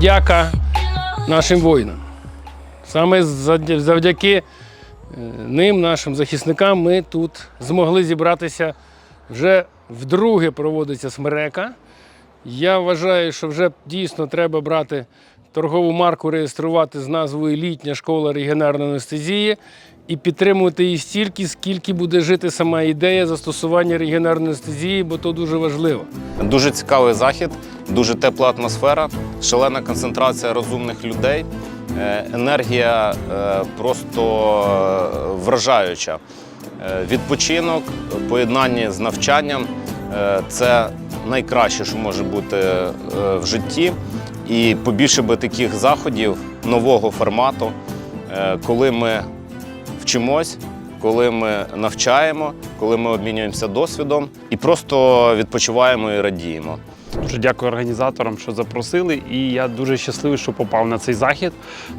подяка нашим воїнам. Саме завдяки е, ним, нашим захисникам, ми тут змогли зібратися. Вже вдруге проводиться смерека. Я вважаю, що вже дійсно треба брати торгову марку, реєструвати з назвою Літня школа регіонарної анестезії і підтримувати її стільки, скільки буде жити сама ідея застосування регіонарної анестезії, бо то дуже важливо. Дуже цікавий захід, дуже тепла атмосфера, шалена концентрація розумних людей, е, енергія е, просто е, вражаюча. Відпочинок, поєднання з навчанням це найкраще, що може бути в житті. І побільше би таких заходів нового формату, коли ми вчимось, коли ми навчаємо, коли ми обмінюємося досвідом і просто відпочиваємо і радіємо. Дуже дякую організаторам, що запросили, і я дуже щасливий, що попав на цей захід,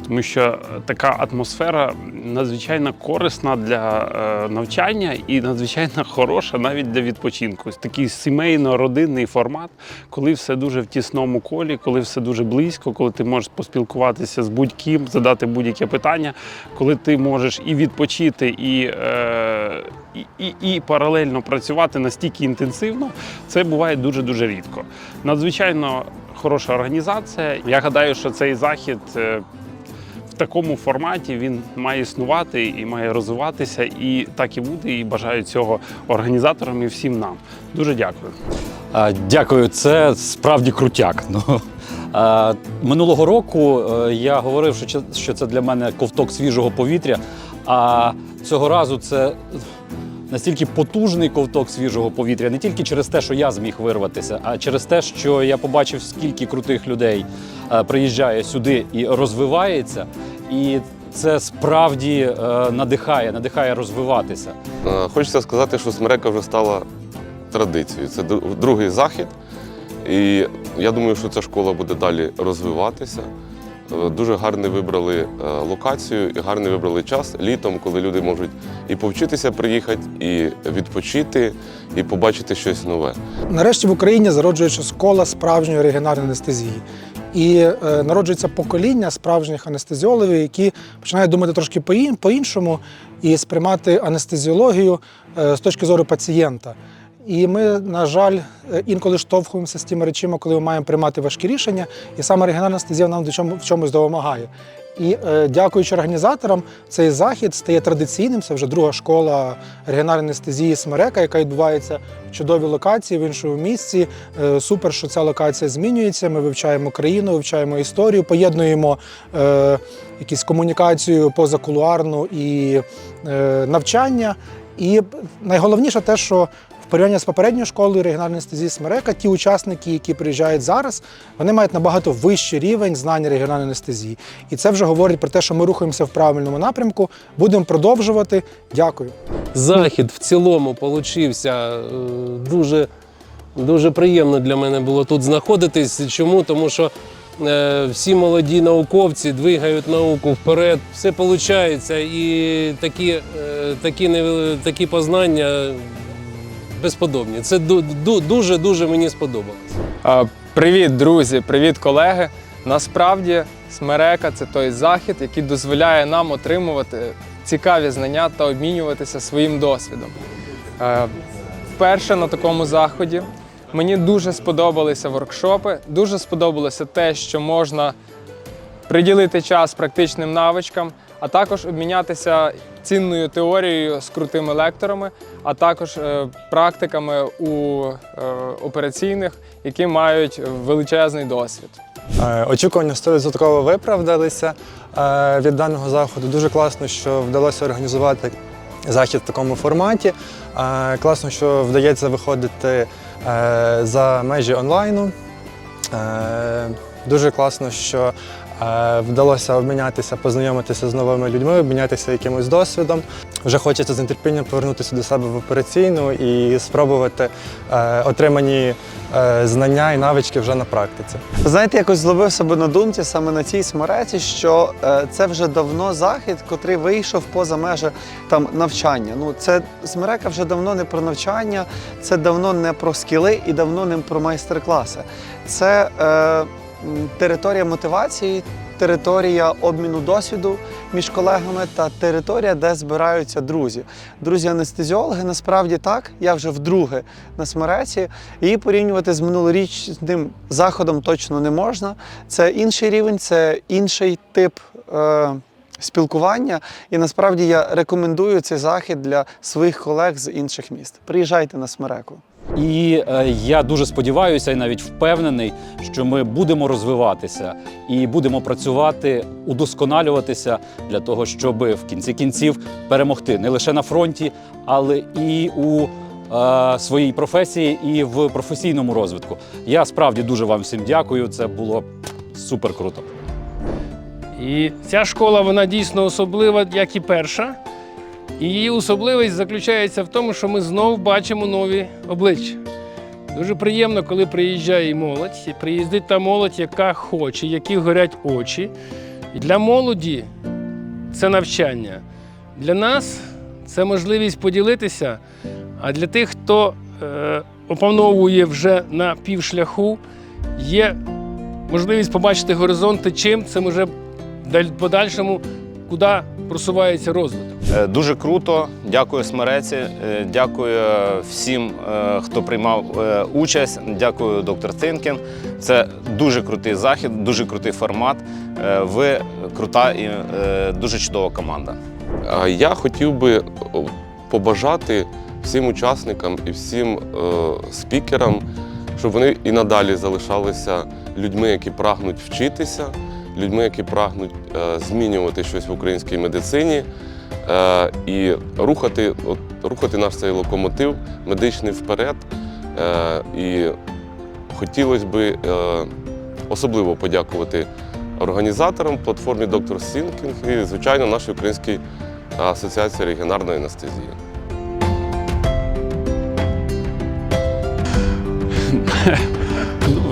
тому що е, така атмосфера надзвичайно корисна для е, навчання і надзвичайно хороша навіть для відпочинку. Такий сімейно-родинний формат, коли все дуже в тісному колі, коли все дуже близько, коли ти можеш поспілкуватися з будь-ким, задати будь-яке питання, коли ти можеш і відпочити, і, е, і, і, і паралельно працювати настільки інтенсивно, це буває дуже-дуже рідко. Надзвичайно хороша організація. Я гадаю, що цей захід е, в такому форматі він має існувати і має розвиватися, і так і буде. І бажаю цього організаторам і всім нам. Дуже дякую. Дякую, це справді крутяк. Ну, минулого року е, я говорив, що це для мене ковток свіжого повітря. А цього разу це настільки потужний ковток свіжого повітря, не тільки через те, що я зміг вирватися, а через те, що я побачив, скільки крутих людей е, приїжджає сюди і розвивається. І це справді е, надихає, надихає розвиватися. Е, Хочеться сказати, що смерека вже стала традицією. Це другий захід. І я думаю, що ця школа буде далі розвиватися. Дуже гарно вибрали е, локацію і гарно вибрали час літом, коли люди можуть і повчитися приїхати, і відпочити, і побачити щось нове. Нарешті в Україні зароджується школа справжньої регіонарної анестезії. І е, народжується покоління справжніх анестезіологів, які починають думати трошки по-ін- по-іншому і сприймати анестезіологію е, з точки зору пацієнта. І ми, на жаль, е, інколи штовхуємося з тими речами, коли ми маємо приймати важкі рішення, і саме регіональна анестезія нам в чомусь допомагає. І е, дякуючи організаторам, цей захід стає традиційним. Це вже друга школа регіональної анестезії Смерека, яка відбувається в чудовій локації в іншому місці. Е, супер, що ця локація змінюється. Ми вивчаємо країну, вивчаємо історію, поєднуємо е, якісь комунікацію позакулуарну і е, навчання. І найголовніше те, що в порівнянні з попередньою школою регіональної анестезії Смерека, ті учасники, які приїжджають зараз, вони мають набагато вищий рівень знання регіональної анестезії. І це вже говорить про те, що ми рухаємося в правильному напрямку. Будемо продовжувати. Дякую. захід в цілому получився е, дуже, дуже приємно для мене було тут знаходитись. Чому? Тому що е, всі молоді науковці двигають науку вперед, все виходить, і такі, е, такі, такі познання безподобні. Це ду- ду- дуже дуже мені сподобалось. Привіт, друзі, привіт, колеги. Насправді, смерека це той захід, який дозволяє нам отримувати цікаві знання та обмінюватися своїм досвідом. Вперше на такому заході мені дуже сподобалися воркшопи, дуже сподобалося те, що можна приділити час практичним навичкам, а також обмінятися цінною теорією з крутими лекторами, а також е, практиками у е, операційних, які мають величезний досвід. Е, Очікування 100% виправдалися від даного заходу. Дуже класно, що вдалося організувати захід в такому форматі. Класно, що вдається виходити за межі онлайну. Дуже класно, що вдалося обмінятися, познайомитися з новими людьми, обмінятися якимось досвідом. Вже хочеться з нетерпінням повернутися до себе в операційну і спробувати е, отримані е, знання і навички вже на практиці. Знаєте, якось зловив себе на думці саме на цій смереці, що е, це вже давно захід, котрий вийшов поза межі там навчання. Ну це смерека вже давно не про навчання, це давно не про скіли і давно не про майстер-класи. Це е, територія мотивації, територія обміну досвіду між колегами та територія, де збираються друзі. Друзі-анестезіологи насправді так. Я вже вдруге на смереці. Її порівнювати з минулорічним заходом точно не можна. Це інший рівень, це інший тип. Е- Спілкування, і насправді я рекомендую цей захід для своїх колег з інших міст. Приїжджайте на смереку. І е, я дуже сподіваюся і навіть впевнений, що ми будемо розвиватися і будемо працювати, удосконалюватися для того, щоб в кінці кінців перемогти не лише на фронті, але і у е, своїй професії, і в професійному розвитку. Я справді дуже вам всім дякую. Це було супер круто. І ця школа вона дійсно особлива, як і перша. Її особливість заключається в тому, що ми знов бачимо нові обличчя. Дуже приємно, коли приїжджає молодь, і приїздить та молодь, яка хоче, які горять очі. І для молоді це навчання. Для нас це можливість поділитися. А для тих, хто е, опановує вже на півшляху, є можливість побачити горизонти, чим це може в подальшому, куди просувається розвиток. Е, Дуже круто. Дякую Смереці. е, Дякую всім, е, хто приймав участь. Дякую, доктор Цинкін. Це дуже крутий захід, дуже крутий формат. Ви крута і дуже чудова команда. Я хотів би побажати всім учасникам і всім спікерам, щоб вони і надалі залишалися людьми, які прагнуть вчитися, людьми, які прагнуть е, змінювати щось в українській медицині е, і рухати, от, рухати наш цей локомотив медичний вперед. Е, і хотілося би особливо подякувати організаторам платформі Доктор Сінкінг і, звичайно, нашій українській асоціації регіонарної анестезії.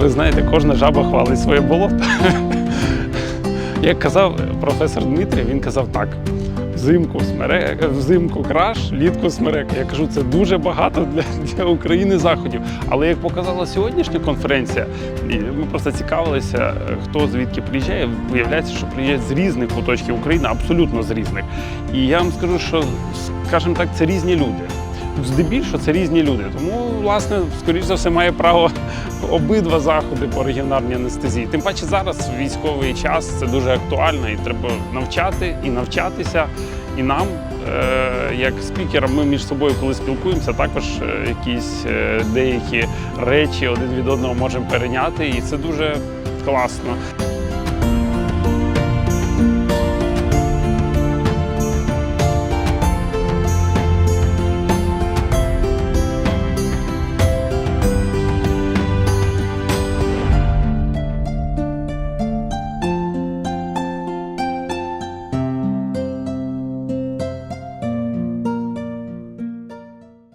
Ви знаєте, кожна жаба хвалить своє болото. Як казав професор Дмитрій, він казав так: взимку смерека, взимку краш, влітку смерека. Я кажу, це дуже багато для, для України заходів. Але як показала сьогоднішня конференція, ми просто цікавилися, хто звідки приїжджає. Виявляється, що приїжджають з різних куточків України, абсолютно з різних. І я вам скажу, що, скажімо так, це різні люди. Здебільшого це різні люди. Тому, власне, скоріш за все, має право обидва заходи по регіонарній анестезії. Тим паче зараз військовий час це дуже актуально і треба навчати і навчатися. І нам, е, як спікерам, ми між собою, коли спілкуємося, також е, якісь е, деякі речі один від одного можемо перейняти, і це дуже класно.